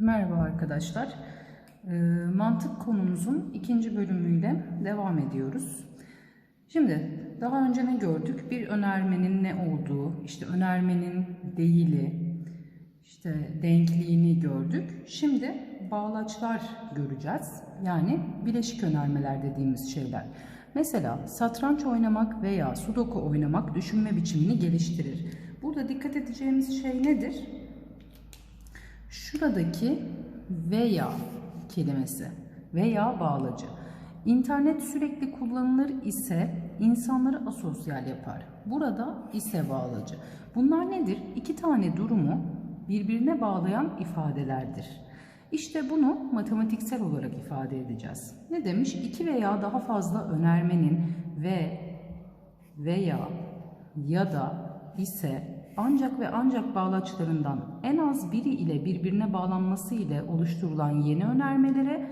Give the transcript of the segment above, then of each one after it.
Merhaba arkadaşlar. Ee, mantık konumuzun ikinci bölümüyle devam ediyoruz. Şimdi daha önce ne gördük? Bir önermenin ne olduğu, işte önermenin değili, işte denkliğini gördük. Şimdi bağlaçlar göreceğiz. Yani bileşik önermeler dediğimiz şeyler. Mesela satranç oynamak veya sudoku oynamak düşünme biçimini geliştirir. Burada dikkat edeceğimiz şey nedir? Şuradaki veya kelimesi veya bağlacı. İnternet sürekli kullanılır ise insanları asosyal yapar. Burada ise bağlacı. Bunlar nedir? İki tane durumu birbirine bağlayan ifadelerdir. İşte bunu matematiksel olarak ifade edeceğiz. Ne demiş? İki veya daha fazla önermenin ve veya ya da ise ancak ve ancak bağlaçlarından en az biri ile birbirine bağlanması ile oluşturulan yeni önermelere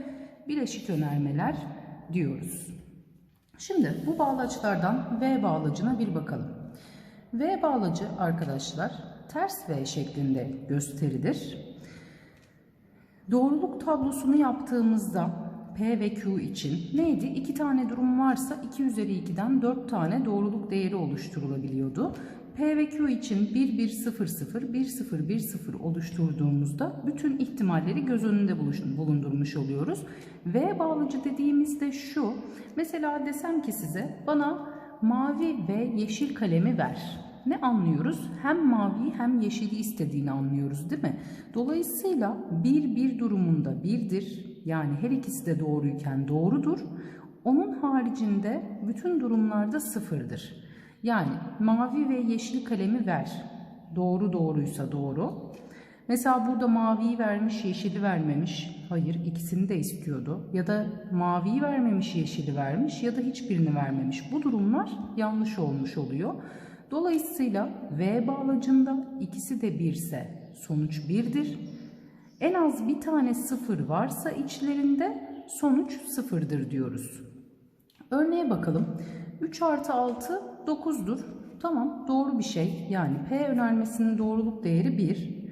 bileşik önermeler diyoruz. Şimdi bu bağlaçlardan V bağlacına bir bakalım. V bağlacı arkadaşlar ters V şeklinde gösterilir. Doğruluk tablosunu yaptığımızda P ve Q için neydi? İki tane durum varsa 2 üzeri 2'den 4 tane doğruluk değeri oluşturulabiliyordu. P ve Q için 1 1 0 0 1 0 1 0 oluşturduğumuzda bütün ihtimalleri göz önünde bulundurmuş oluyoruz. V bağlıcı dediğimizde şu. Mesela desem ki size bana mavi ve yeşil kalemi ver. Ne anlıyoruz? Hem mavi hem yeşili istediğini anlıyoruz değil mi? Dolayısıyla bir bir durumunda birdir. Yani her ikisi de doğruyken doğrudur. Onun haricinde bütün durumlarda sıfırdır. Yani mavi ve yeşil kalemi ver. Doğru doğruysa doğru. Mesela burada maviyi vermiş, yeşili vermemiş. Hayır, ikisini de istiyordu. Ya da maviyi vermemiş, yeşili vermiş ya da hiçbirini vermemiş. Bu durumlar yanlış olmuş oluyor. Dolayısıyla V bağlacında ikisi de birse sonuç birdir. En az bir tane sıfır varsa içlerinde sonuç sıfırdır diyoruz. Örneğe bakalım. 3 artı 6 9'dur. Tamam doğru bir şey. Yani P önermesinin doğruluk değeri 1.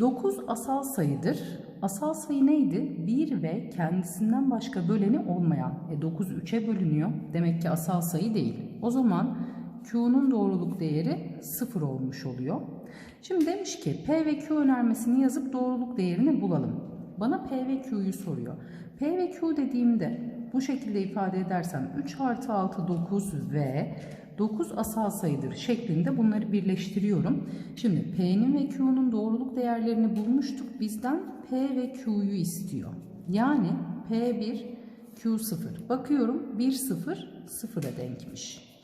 9 asal sayıdır. Asal sayı neydi? 1 ve kendisinden başka böleni olmayan. E 9 3'e bölünüyor. Demek ki asal sayı değil. O zaman Q'nun doğruluk değeri 0 olmuş oluyor. Şimdi demiş ki P ve Q önermesini yazıp doğruluk değerini bulalım. Bana P ve Q'yu soruyor. P ve Q dediğimde bu şekilde ifade edersem 3 artı 6 9 ve 9 asal sayıdır şeklinde bunları birleştiriyorum. Şimdi P'nin ve Q'nun doğruluk değerlerini bulmuştuk. Bizden P ve Q'yu istiyor. Yani P1, Q0. Bakıyorum 1, 0, 0'a denkmiş.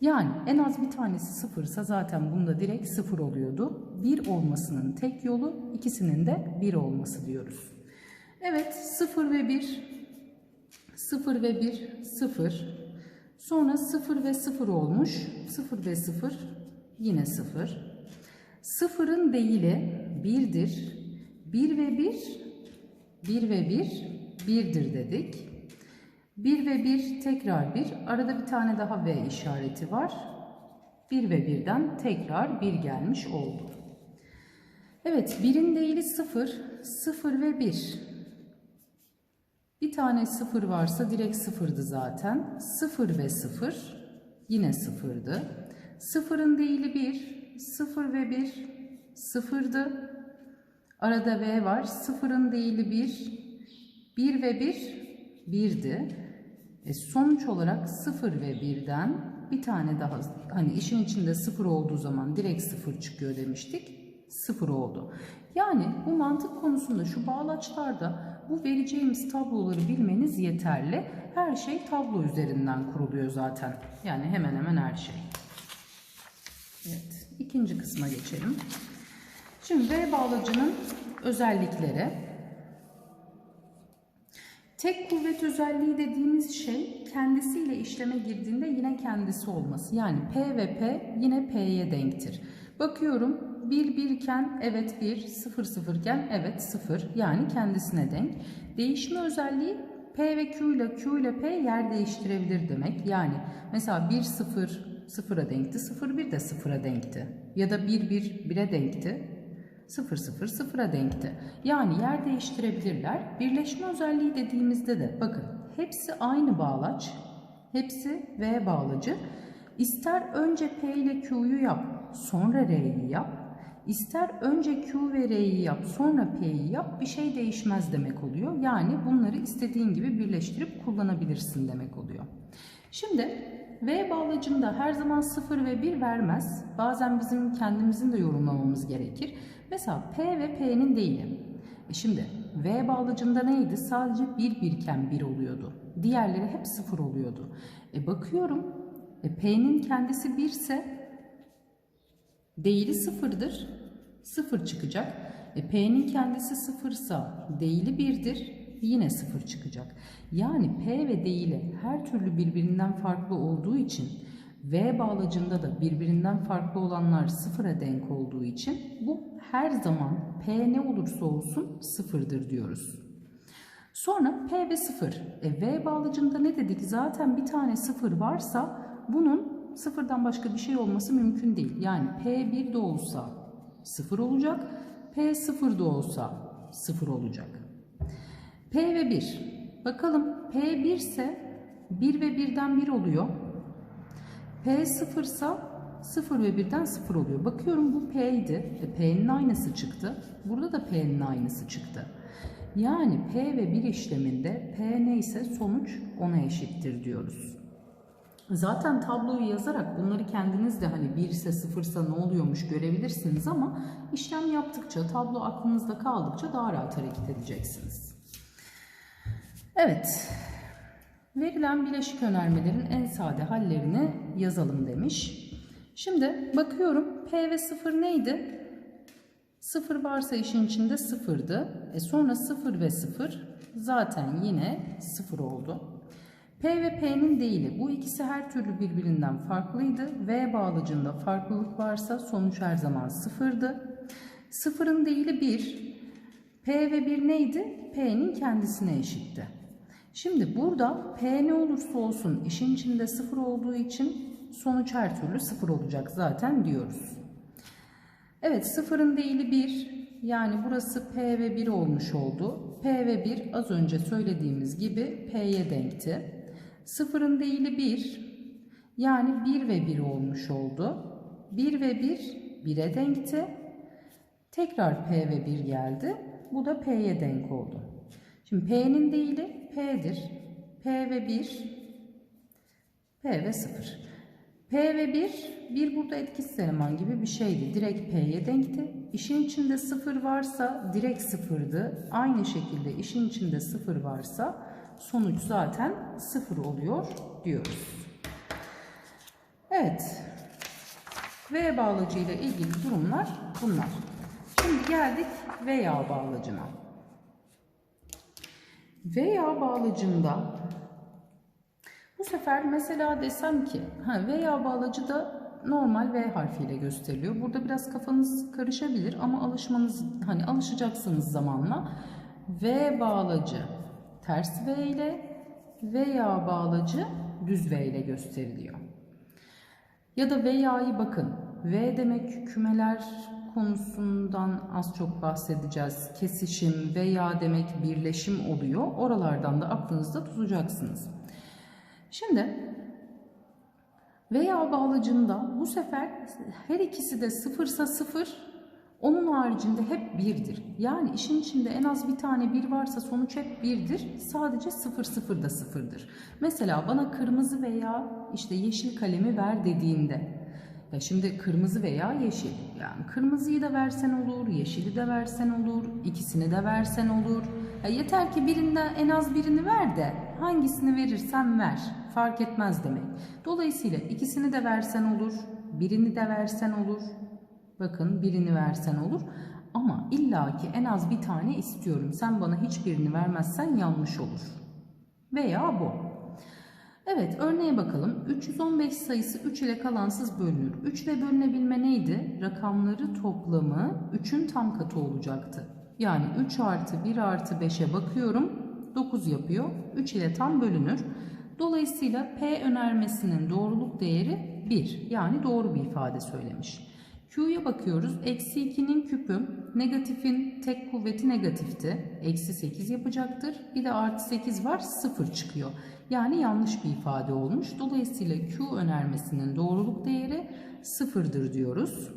Yani en az bir tanesi sıfırsa zaten bunda direkt sıfır oluyordu. Bir olmasının tek yolu ikisinin de bir olması diyoruz. Evet sıfır ve bir, sıfır ve bir, sıfır. Sonra sıfır ve sıfır olmuş. Sıfır ve sıfır yine sıfır. Sıfırın değili birdir. Bir ve bir, bir ve bir, birdir dedik. 1 ve 1 tekrar 1. Arada bir tane daha V işareti var. 1 ve 1'den tekrar 1 gelmiş oldu. Evet 1'in değili 0. 0 ve 1. Bir tane 0 varsa direkt 0'dı zaten. 0 ve 0 yine 0'dı. 0'ın değili 1. 0 ve 1 0'dı. Arada V var. 0'ın değili 1. 1 ve 1 1'di. E sonuç olarak 0 ve 1'den bir tane daha hani işin içinde 0 olduğu zaman direkt 0 çıkıyor demiştik. 0 oldu. Yani bu mantık konusunda şu bağlaçlarda bu vereceğimiz tabloları bilmeniz yeterli. Her şey tablo üzerinden kuruluyor zaten. Yani hemen hemen her şey. Evet, ikinci kısma geçelim. Şimdi V bağlacının özellikleri. Tek kuvvet özelliği dediğimiz şey kendisiyle işleme girdiğinde yine kendisi olması. Yani P ve P yine P'ye denktir. Bakıyorum 1 1 iken evet 1, 0 0 iken evet 0 yani kendisine denk. Değişme özelliği P ve Q ile Q ile P yer değiştirebilir demek. Yani mesela 1 0 0'a denkti, 0 1 de 0'a denkti. Ya da 1 1 1'e denkti. 0 0 0'a denkti. Yani yer değiştirebilirler. Birleşme özelliği dediğimizde de bakın hepsi aynı bağlaç. Hepsi V bağlacı. İster önce P ile Q'yu yap, sonra R'yi yap. İster önce Q ve R'yi yap, sonra P'yi yap. Bir şey değişmez demek oluyor. Yani bunları istediğin gibi birleştirip kullanabilirsin demek oluyor. Şimdi V bağlacında her zaman 0 ve 1 vermez. Bazen bizim kendimizin de yorumlamamız gerekir. Mesela P ve P'nin değili. E şimdi V bağlacında neydi? Sadece 1 birken 1 oluyordu. Diğerleri hep 0 oluyordu. E bakıyorum e P'nin kendisi 1 ise değili 0'dır. 0 çıkacak. E P'nin kendisi 0 ise değili 1'dir. Yine 0 çıkacak. Yani P ve değili her türlü birbirinden farklı olduğu için V bağlacında da birbirinden farklı olanlar sıfıra denk olduğu için bu her zaman P ne olursa olsun sıfırdır diyoruz. Sonra P ve 0. E, v bağlacında ne dedik? Zaten bir tane 0 varsa bunun sıfırdan başka bir şey olması mümkün değil. Yani P 1 de olsa 0 olacak. P 0 da olsa 0 olacak. P ve 1. Bakalım P 1 ise 1 ve 1'den 1 oluyor. P 0 ise 0 ve 1'den 0 oluyor. Bakıyorum bu P idi. E, P'nin aynısı çıktı. Burada da P'nin aynısı çıktı. Yani P ve 1 işleminde P neyse sonuç ona eşittir diyoruz. Zaten tabloyu yazarak bunları kendiniz de hani 1 ise 0 ise ne oluyormuş görebilirsiniz ama işlem yaptıkça tablo aklınızda kaldıkça daha rahat hareket edeceksiniz. Evet. Verilen bileşik önermelerin en sade hallerini yazalım demiş. Şimdi bakıyorum P ve 0 neydi? 0 varsa işin içinde 0'dı. E sonra 0 ve 0 zaten yine 0 oldu. P ve P'nin değili bu ikisi her türlü birbirinden farklıydı. V bağlacında farklılık varsa sonuç her zaman 0'dı. 0'ın değili 1. P ve 1 neydi? P'nin kendisine eşitti. Şimdi burada P ne olursa olsun işin içinde 0 olduğu için sonuç her türlü 0 olacak zaten diyoruz. Evet sıfırın değili 1 yani burası P ve 1 olmuş oldu. P ve 1 az önce söylediğimiz gibi P'ye denkti. Sıfırın değili 1 yani 1 ve 1 olmuş oldu. 1 ve 1 1'e denkti. Tekrar P ve 1 geldi. Bu da P'ye denk oldu. Şimdi P'nin değili P'dir. P ve 1 P ve 0. P ve 1, 1 burada etkisiz eleman gibi bir şeydi. Direkt P'ye denkti. İşin içinde 0 varsa direkt 0'dı. Aynı şekilde işin içinde 0 varsa sonuç zaten 0 oluyor diyoruz. Evet. V bağlacı ile ilgili durumlar bunlar. Şimdi geldik veya bağlacına. Veya bağlacında bu sefer mesela desem ki ha, veya bağlacı da normal V harfiyle gösteriliyor. Burada biraz kafanız karışabilir ama alışmanız hani alışacaksınız zamanla. V bağlacı ters V ile veya bağlacı düz V ile gösteriliyor. Ya da veya'yı bakın. V demek kümeler konusundan az çok bahsedeceğiz. Kesişim veya demek birleşim oluyor. Oralardan da aklınızda tutacaksınız. Şimdi veya bağlacında bu sefer her ikisi de sıfırsa sıfır, onun haricinde hep birdir. Yani işin içinde en az bir tane bir varsa sonuç hep birdir. Sadece sıfır sıfır da sıfırdır. Mesela bana kırmızı veya işte yeşil kalemi ver dediğinde ya şimdi kırmızı veya yeşil. Yani kırmızıyı da versen olur, yeşili de versen olur, ikisini de versen olur. Ya yeter ki birinden en az birini ver de hangisini verirsen ver. Fark etmez demek. Dolayısıyla ikisini de versen olur, birini de versen olur. Bakın birini versen olur. Ama illaki en az bir tane istiyorum. Sen bana hiçbirini vermezsen yanlış olur. Veya bu. Evet örneğe bakalım. 315 sayısı 3 ile kalansız bölünür. 3 ile bölünebilme neydi? Rakamları toplamı 3'ün tam katı olacaktı. Yani 3 artı 1 artı 5'e bakıyorum. 9 yapıyor. 3 ile tam bölünür. Dolayısıyla P önermesinin doğruluk değeri 1. Yani doğru bir ifade söylemiş. Q'ya bakıyoruz. Eksi 2'nin küpü negatifin tek kuvveti negatifti. Eksi 8 yapacaktır. Bir de artı 8 var 0 çıkıyor. Yani yanlış bir ifade olmuş. Dolayısıyla Q önermesinin doğruluk değeri 0'dır diyoruz.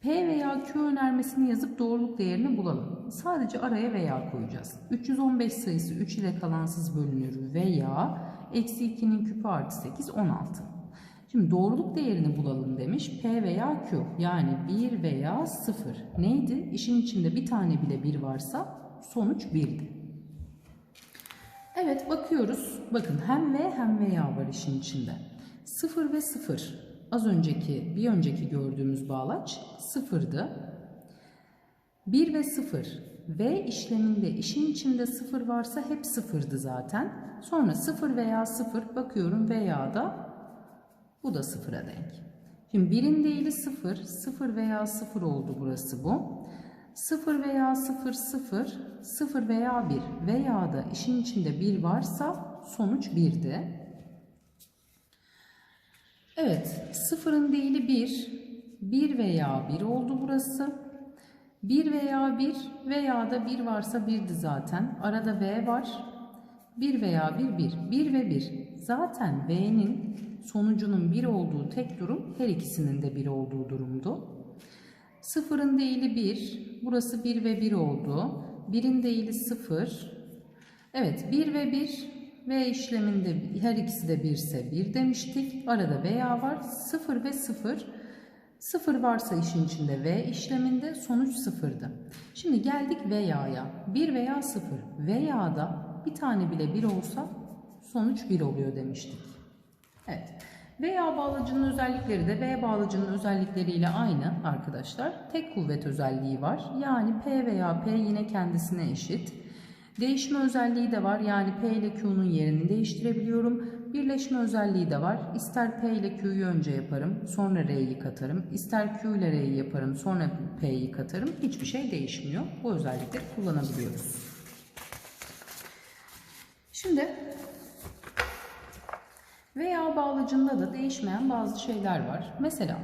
P veya Q önermesini yazıp doğruluk değerini bulalım. Sadece araya veya koyacağız. 315 sayısı 3 ile kalansız bölünür veya eksi 2'nin küpü artı 8 16. Şimdi doğruluk değerini bulalım demiş. P veya Q yani 1 veya 0. Neydi? İşin içinde bir tane bile 1 varsa sonuç 1'di. Evet bakıyoruz. Bakın hem V hem veya var işin içinde. 0 ve 0. Az önceki bir önceki gördüğümüz bağlaç 0'dı. 1 ve 0. V işleminde işin içinde 0 varsa hep 0'dı zaten. Sonra 0 veya 0 bakıyorum veya da bu da 0'a denk. Şimdi birin değili 0, 0 veya 0 oldu burası bu. 0 veya 0, 0, 0 veya 1 veya da işin içinde 1 varsa sonuç 1'di. Evet, sıfırın değili 1, 1 veya 1 oldu burası. 1 veya 1 veya da 1 varsa 1'di zaten. Arada V var. 1 veya 1, 1. 1 ve 1. Zaten V'nin sonucunun 1 olduğu tek durum her ikisinin de 1 olduğu durumdu. Sıfırın değili 1. Burası 1 ve 1 oldu. 1'in değili 0. Evet 1 ve 1 V işleminde her ikisi de 1 ise 1 demiştik. Arada veya var. 0 ve 0. 0 varsa işin içinde V işleminde sonuç 0'dı. Şimdi geldik veya'ya. 1 veya 0 veya da bir tane bile 1 olsa sonuç 1 oluyor demiştik. Evet. Veya bağlacının özellikleri de V bağlacının özellikleriyle aynı arkadaşlar. Tek kuvvet özelliği var. Yani P veya P yine kendisine eşit. Değişme özelliği de var. Yani P ile Q'nun yerini değiştirebiliyorum. Birleşme özelliği de var. İster P ile Q'yu önce yaparım, sonra R'yi katarım. İster Q ile R'yi yaparım, sonra P'yi katarım. Hiçbir şey değişmiyor. Bu özellikleri kullanabiliyoruz. Şimdi veya bağlacında da değişmeyen bazı şeyler var. Mesela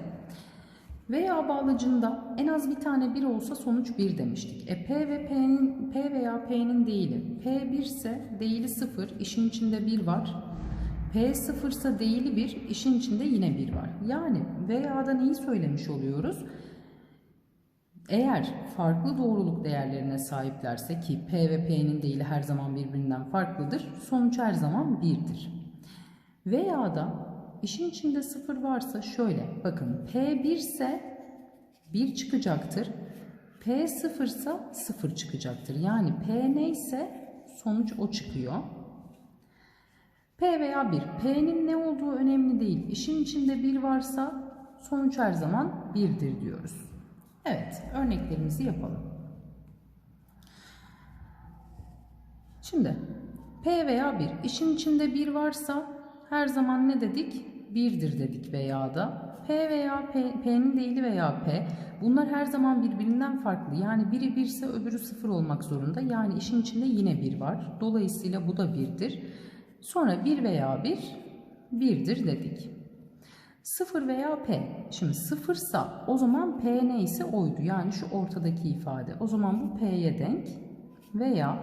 veya bağlacında en az bir tane 1 olsa sonuç 1 demiştik. E P ve P'nin P veya P'nin değili. P 1 ise değili 0, işin içinde 1 var. P 0 ise değili 1, işin içinde yine 1 var. Yani veya da neyi söylemiş oluyoruz? Eğer farklı doğruluk değerlerine sahiplerse ki P ve P'nin değili her zaman birbirinden farklıdır, sonuç her zaman 1'dir. Veya da işin içinde 0 varsa şöyle bakın P 1 ise 1 çıkacaktır. P 0 ise 0 çıkacaktır. Yani P neyse sonuç o çıkıyor. P veya 1. P'nin ne olduğu önemli değil. İşin içinde 1 varsa sonuç her zaman 1'dir diyoruz. Evet, örneklerimizi yapalım. Şimdi P veya 1. İşin içinde 1 varsa her zaman ne dedik? 1'dir dedik veya da. P veya P, P'nin değili veya P. Bunlar her zaman birbirinden farklı. Yani biri 1 ise öbürü 0 olmak zorunda. Yani işin içinde yine 1 var. Dolayısıyla bu da 1'dir. Sonra 1 veya 1, 1'dir dedik. 0 veya P. Şimdi 0 ise o zaman P neyse oydu. Yani şu ortadaki ifade. O zaman bu P'ye denk. Veya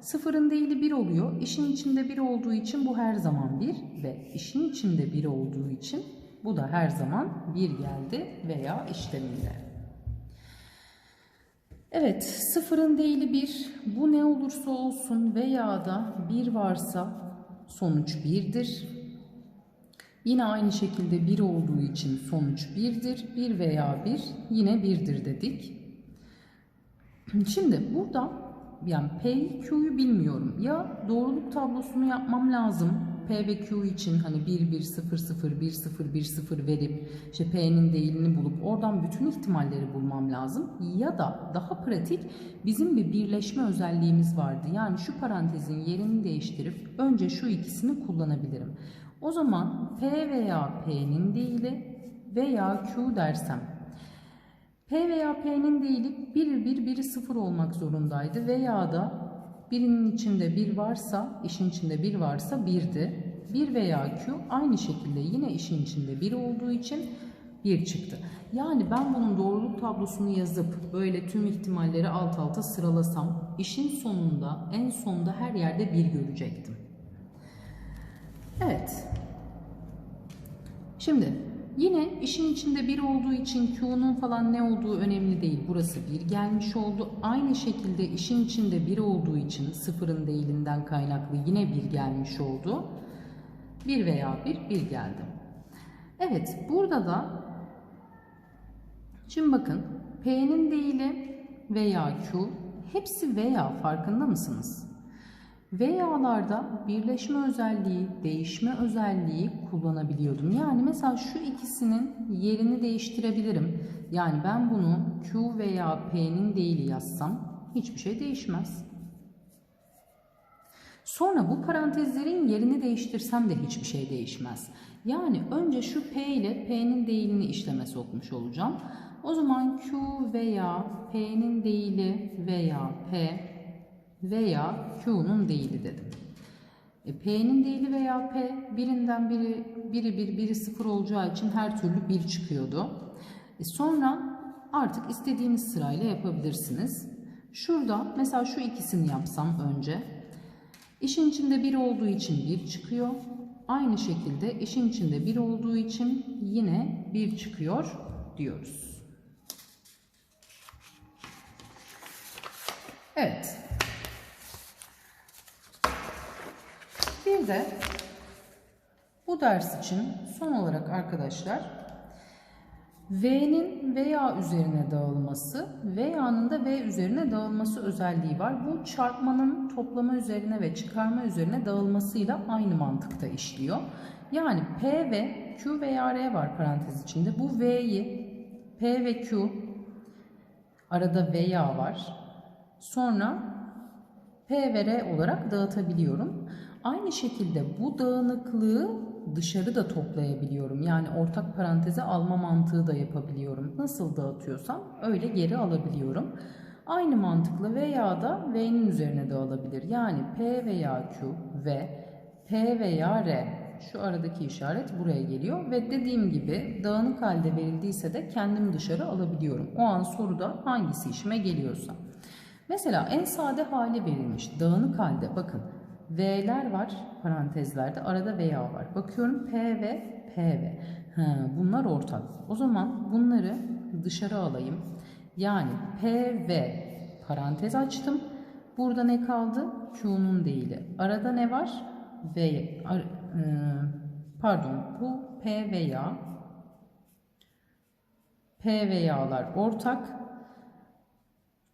sıfırın değili 1 oluyor. İşin içinde 1 olduğu için bu her zaman 1 ve işin içinde 1 olduğu için bu da her zaman 1 geldi veya işleminde. Evet, sıfırın değili 1. Bu ne olursa olsun veya da 1 varsa sonuç 1'dir. Yine aynı şekilde 1 olduğu için sonuç 1'dir. 1 veya 1 yine 1'dir dedik. Şimdi burada yani P, Q'yu bilmiyorum. Ya doğruluk tablosunu yapmam lazım. P ve Q için hani 1, 1, 0, 0, 1, 0, 1, 0 verip işte P'nin değilini bulup oradan bütün ihtimalleri bulmam lazım. Ya da daha pratik bizim bir birleşme özelliğimiz vardı. Yani şu parantezin yerini değiştirip önce şu ikisini kullanabilirim. O zaman P veya P'nin değili veya Q dersem P veya P'nin değili 1 1 1 0 olmak zorundaydı veya da birinin içinde 1 varsa, işin içinde 1 varsa 1'di. 1 veya Q aynı şekilde yine işin içinde 1 olduğu için 1 çıktı. Yani ben bunun doğruluk tablosunu yazıp böyle tüm ihtimalleri alt alta sıralasam işin sonunda en sonunda her yerde 1 görecektim. Evet. Şimdi yine işin içinde 1 olduğu için Q'nun falan ne olduğu önemli değil. Burası 1 gelmiş oldu. Aynı şekilde işin içinde 1 olduğu için sıfırın değilinden kaynaklı yine 1 gelmiş oldu. 1 veya 1, 1 geldi. Evet, burada da şimdi bakın P'nin değili veya Q hepsi veya farkında mısınız? Veya'larda birleşme özelliği, değişme özelliği kullanabiliyordum. Yani mesela şu ikisinin yerini değiştirebilirim. Yani ben bunu Q veya P'nin değili yazsam hiçbir şey değişmez. Sonra bu parantezlerin yerini değiştirsem de hiçbir şey değişmez. Yani önce şu P ile P'nin değilini işleme sokmuş olacağım. O zaman Q veya P'nin değili veya P veya Q'nun değili dedim. E, P'nin değili veya P birinden biri biri bir biri sıfır olacağı için her türlü bir çıkıyordu. E, sonra artık istediğiniz sırayla yapabilirsiniz. Şurada mesela şu ikisini yapsam önce. İşin içinde bir olduğu için bir çıkıyor. Aynı şekilde işin içinde bir olduğu için yine bir çıkıyor diyoruz. Evet. Bir de bu ders için son olarak arkadaşlar V'nin veya üzerine dağılması, veya'nın da V üzerine dağılması özelliği var. Bu çarpmanın toplama üzerine ve çıkarma üzerine dağılmasıyla aynı mantıkta işliyor. Yani P ve Q veya R var parantez içinde. Bu V'yi P ve Q arada veya var. Sonra P ve R olarak dağıtabiliyorum. Aynı şekilde bu dağınıklığı dışarı da toplayabiliyorum. Yani ortak paranteze alma mantığı da yapabiliyorum. Nasıl dağıtıyorsam öyle geri alabiliyorum. Aynı mantıkla veya da V'nin üzerine dağılabilir. Yani P veya Q ve P veya R. Şu aradaki işaret buraya geliyor ve dediğim gibi dağınık halde verildiyse de kendim dışarı alabiliyorum. O an soruda hangisi işime geliyorsa. Mesela en sade hali verilmiş. Dağınık halde bakın V'ler var parantezlerde. Arada veya var. Bakıyorum P ve P ve. Ha, bunlar ortak. O zaman bunları dışarı alayım. Yani P ve parantez açtım. Burada ne kaldı? Q'nun değili. Arada ne var? V. Ar, e, pardon bu P veya P veyalar ortak.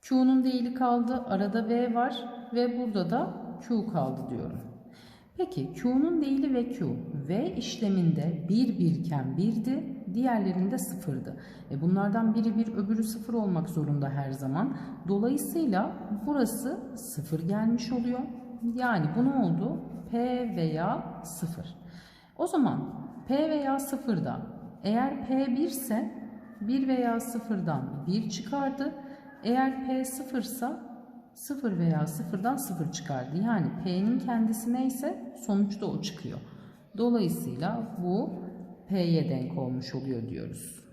Q'nun değili kaldı. Arada V var ve burada da Q kaldı diyorum. Peki Q'nun değili ve Q V işleminde bir birken birdi, diğerlerinde sıfırdı. E bunlardan biri bir öbürü sıfır olmak zorunda her zaman. Dolayısıyla burası sıfır gelmiş oluyor. Yani bu ne oldu? P veya sıfır. O zaman P veya sıfırda eğer P 1 ise 1 veya sıfırdan 1 çıkardı. Eğer P sıfırsa 0 veya 0'dan 0 çıkardı. Yani P'nin kendisi neyse sonuçta o çıkıyor. Dolayısıyla bu P'ye denk olmuş oluyor diyoruz.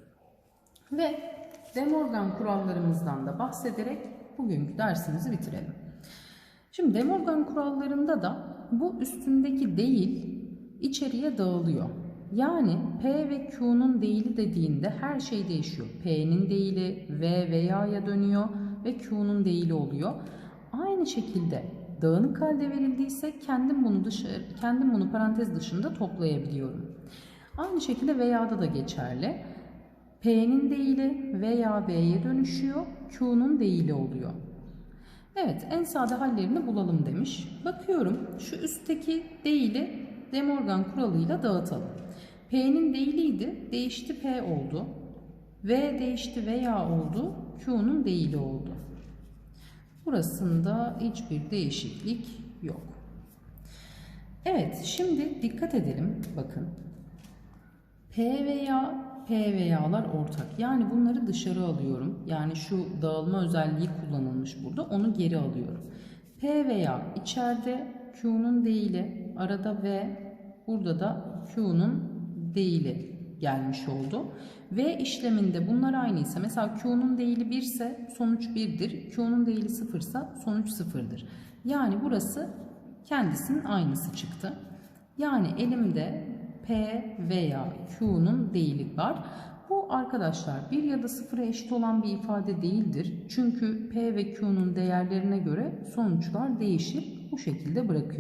Ve De Morgan kurallarımızdan da bahsederek bugünkü dersimizi bitirelim. Şimdi De Morgan kurallarında da bu üstündeki değil içeriye dağılıyor. Yani P ve Q'nun değili dediğinde her şey değişiyor. P'nin değili V veya'ya dönüyor ve Q'nun değili oluyor. Aynı şekilde dağınık halde verildiyse kendim bunu dışarı, kendim bunu parantez dışında toplayabiliyorum. Aynı şekilde veya'da da geçerli. P'nin değili veya V'ye dönüşüyor, Q'nun değili oluyor. Evet, en sade hallerini bulalım demiş. Bakıyorum, şu üstteki değili De Morgan kuralıyla dağıtalım. P'nin değiliydi, değişti P oldu. V değişti veya oldu, Q'nun değili oldu. Burasında hiçbir değişiklik yok. Evet, şimdi dikkat edelim. Bakın. P veya P veyalar ortak. Yani bunları dışarı alıyorum. Yani şu dağılma özelliği kullanılmış burada. Onu geri alıyorum. P veya içeride Q'nun değili, arada V, burada da Q'nun değili gelmiş oldu. V işleminde bunlar aynıysa mesela Q'nun değili 1 ise sonuç 1'dir. Q'nun değili 0 ise sonuç 0'dır. Yani burası kendisinin aynısı çıktı. Yani elimde P veya Q'nun değili var. Bu arkadaşlar 1 ya da 0'a eşit olan bir ifade değildir. Çünkü P ve Q'nun değerlerine göre sonuçlar değişir. Bu şekilde bırakıyor.